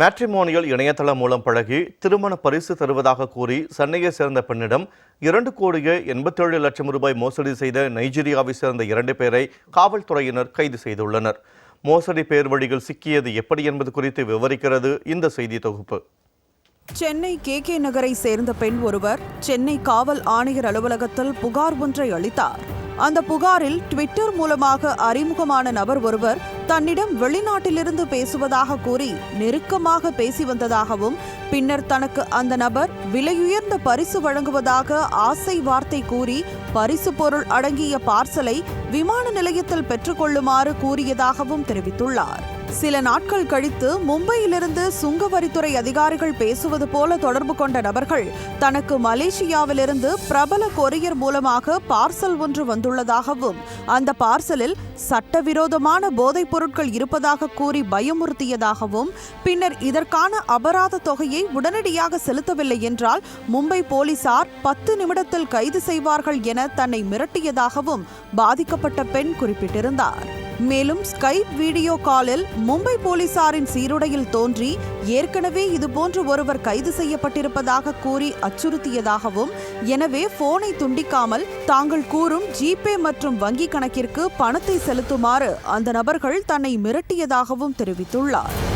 Matrimonial இணையதளம் மூலம் பழகி திருமண பரிசு தருவதாக கூறி சென்னையை சேர்ந்த பெண்ணிடம் இரண்டு கோடியே எண்பத்தேழு லட்சம் ரூபாய் மோசடி செய்த நைஜீரியாவை சேர்ந்த இரண்டு பேரை காவல்துறையினர் கைது செய்துள்ளனர். மோசடி பேர் வழியில் சிக்கியது எப்படி என்பது குறித்து விவரிக்கிறது இந்த செய்தி தொகுப்பு. சென்னை கே கே நகரை சேர்ந்த பெண் ஒருவர் சென்னை காவல் ஆணையர் அலுவலகத்தில் புகார் ஒன்றை அளித்தார். அந்த புகாரில் ட்விட்டர் மூலமாக அறிமுகமான நபர் ஒருவர் தன்னிடம் வெளிநாட்டிலிருந்து பேசுவதாக கூறி நெருக்கமாக பேசி வந்ததாகவும் பின்னர் தனக்கு அந்த நபர் விலையுயர்ந்த பரிசு வழங்குவதாக ஆசை வார்த்தை கூறி பரிசு பொருள் அடங்கிய பார்சலை விமான நிலையத்தில் பெற்றுக்கொள்ளுமாறு கூறியதாகவும் தெரிவித்துள்ளார். சில நாட்கள் கழித்து மும்பையிலிருந்து சுங்கவரித்துறை அதிகாரிகள் பேசுவது போல தொடர்பு கொண்ட நபர்கள் தனக்கு மலேசியாவிலிருந்து பிரபல கொரியர் மூலமாக பார்சல் ஒன்று வந்துள்ளதாகவும் அந்த பார்சலில் சட்டவிரோதமான போதைப் பொருட்கள் இருப்பதாக கூறி பயமுறுத்தியதாகவும் பின்னர் இதற்கான அபராத தொகையை உடனடியாக செலுத்தவில்லை என்றால் மும்பை போலீசார் பத்து நிமிடத்தில் கைது செய்வார்கள் என தன்னை மிரட்டியதாகவும் பாதிக்கப்பட்ட பெண் குறிப்பிட்டிருந்தார். மேலும் ஸ்கைப் வீடியோ காலில் மும்பை போலீசாரின் சீருடையில் தோன்றி ஏற்கனவே இதுபோன்று ஒருவர் கைது செய்யப்பட்டிருப்பதாக கூறி அச்சுறுத்தியதாகவும் எனவே போனை துண்டிக்காமல் தாங்கள் கூறும் ஜிபே மற்றும் வங்கி கணக்கிற்கு பணத்தை செலுத்துமாறு அந்த நபர்கள் தன்னை மிரட்டியதாகவும் தெரிவித்துள்ளார்.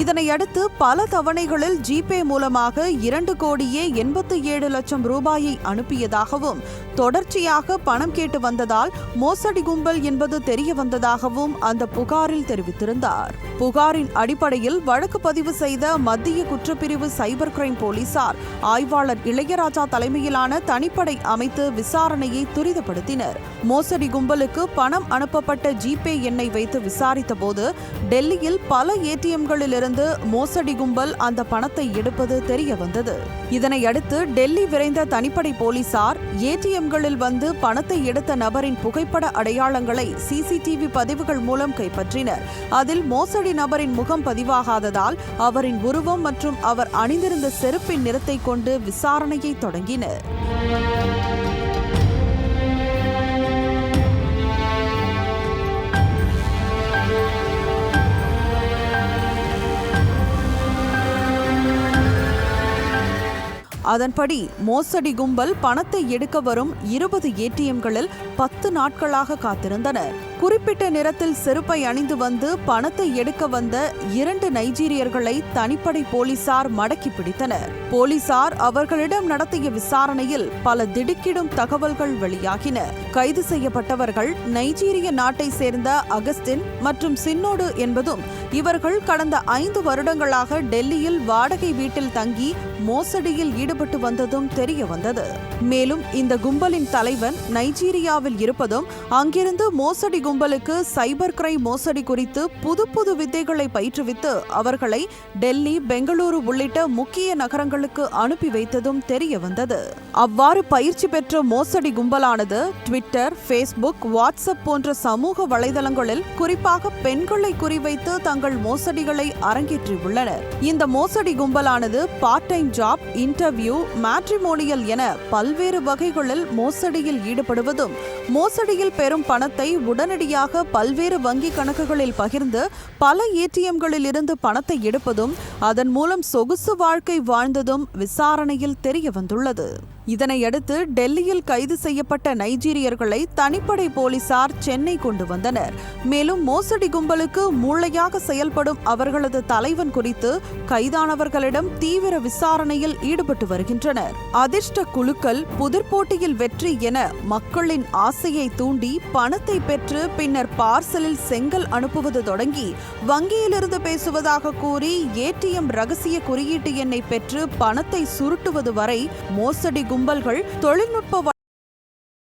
இதனையடுத்து பல தவணைகளில் ஜிபே மூலமாக இரண்டு கோடியே எண்பத்தி ஏழு லட்சம் ரூபாயை அனுப்பியதாகவும் தொடர்ச்சியாக பணம் கேட்டு வந்ததால் மோசடி கும்பல் என்பது தெரிய வந்ததாகவும் அந்த புகாரில் தெரிவித்திருந்தார். புகாரின் அடிப்படையில் வழக்கு பதிவு செய்த மத்திய குற்றப்பிரிவு சைபர் கிரைம் போலீசார் ஆய்வாளர் இளையராஜா தலைமையிலான தனிப்படை அமைத்து விசாரணையை துரிதப்படுத்தினர். மோசடி கும்பலுக்கு பணம் அனுப்பப்பட்ட ஜிபே எண்ணை வைத்து விசாரித்தபோது டெல்லியில் பல ஏடிஎம்களிலிருந்து மோசடி கும்பல் அந்த பணத்தை எடுப்பது தெரிய வந்தது இதனையடுத்து டெல்லி விரைந்த தனிப்படை போலீசார் ஏடிஎம்களில் வந்து பணத்தை எடுத்த நபரின் புகைப்பட அடையாளங்களை சிசிடிவி பதிவுகள் மூலம் கைப்பற்றினர். அதில் மோசடி நபரின் முகம் பதிவாகாததால் அவரின் உருவம் மற்றும் அவர் அணிந்திருந்த செருப்பின் நிறத்தை கொண்டு விசாரணையை தொடங்கினர். அதன்படி மோசடி கும்பல் பணத்தை எடுக்க வரும் இருபது ஏடிஎம்களில் பத்து நாட்களாக காத்திருந்தனர். குறிப்பிட்ட நிறத்தில் செருப்பை அணிந்து வந்து பணத்தை எடுக்க வந்த இரண்டு நைஜீரியர்களை தனிப்படை போலீசார் மடக்கி பிடித்தனர். போலீசார் அவர்களிடம் நடத்திய விசாரணையில் பல திடுக்கிடும் தகவல்கள் வெளியாகின. கைது செய்யப்பட்டவர்கள் நைஜீரிய நாட்டை சேர்ந்த அகஸ்டின் மற்றும் சின்னோடு என்பதும் இவர்கள் கடந்த ஐந்து வருடங்களாக டெல்லியில் வாடகை வீட்டில் தங்கி மோசடியில் ஈடுபட்டு வந்ததும் தெரிய வந்தது. மேலும் இந்த கும்பலின் தலைவன் நைஜீரியாவில் இருப்பதும் அங்கிருந்து மோசடி கும்பலுக்கு சைபர் கிரைம் மோசடி குறித்து புது புது வித்தைகளை பயிற்றுவித்து அவர்களை டெல்லி பெங்களூரு உள்ளிட்ட முக்கிய நகரங்களுக்கு அனுப்பி வைத்ததும் தெரிய வந்தது. அவ்வாறு பயிற்சி பெற்ற மோசடி கும்பலானது ட்விட்டர் ஃபேஸ்புக் வாட்ஸ்அப் போன்ற சமூக வலைதளங்களில் குறிப்பாக பெண்களை குறிவைத்து தங்கள் மோசடிகளை அரங்கேற்றியுள்ளனர். இந்த மோசடி கும்பலானது part time job interview matrimonial என பல்வேறு வகைகளில் மோசடியில் ஈடுபடுவதும் மோசடியில் பெறும் பணத்தை உடனடி நேரடியாக பல்வேறு வங்கி கணக்குகளில் பகிர்ந்து பல ஏடிஎம்களில் இருந்து பணத்தை எடுப்பதும் அதன் மூலம் சொகுசு வாழ்க்கை வாழ்ந்ததும் விசாரணையில் தெரிய வந்துள்ளது இதனையடுத்து டெல்லியில் கைது செய்யப்பட்ட நைஜீரியர்களை தனிப்படை போலீசார் சென்னை கொண்டு வந்தனர். மேலும் மோசடி கும்பலுக்கு மூளையாக செயல்படும் அவர்களது தலைவன் குறித்து கைதானவர்களிடம் தீவிர விசாரணையில் ஈடுபட்டு வருகின்றனர். அதிர்ஷ்ட குழுக்கள் புதிர்போட்டியில் வெற்றி என மக்களின் ஆசையை தூண்டி பணத்தை பெற்று பின்னர் பார்சலில் செங்கல் அனுப்புவது தொடங்கி வங்கியிலிருந்து பேசுவதாக கூறி ஏடிஎம் ரகசிய குறியீட்டு எண்ணை பெற்று பணத்தை சுருட்டுவது வரை மோசடி கும்பல்கள் தொழில்நுட்ப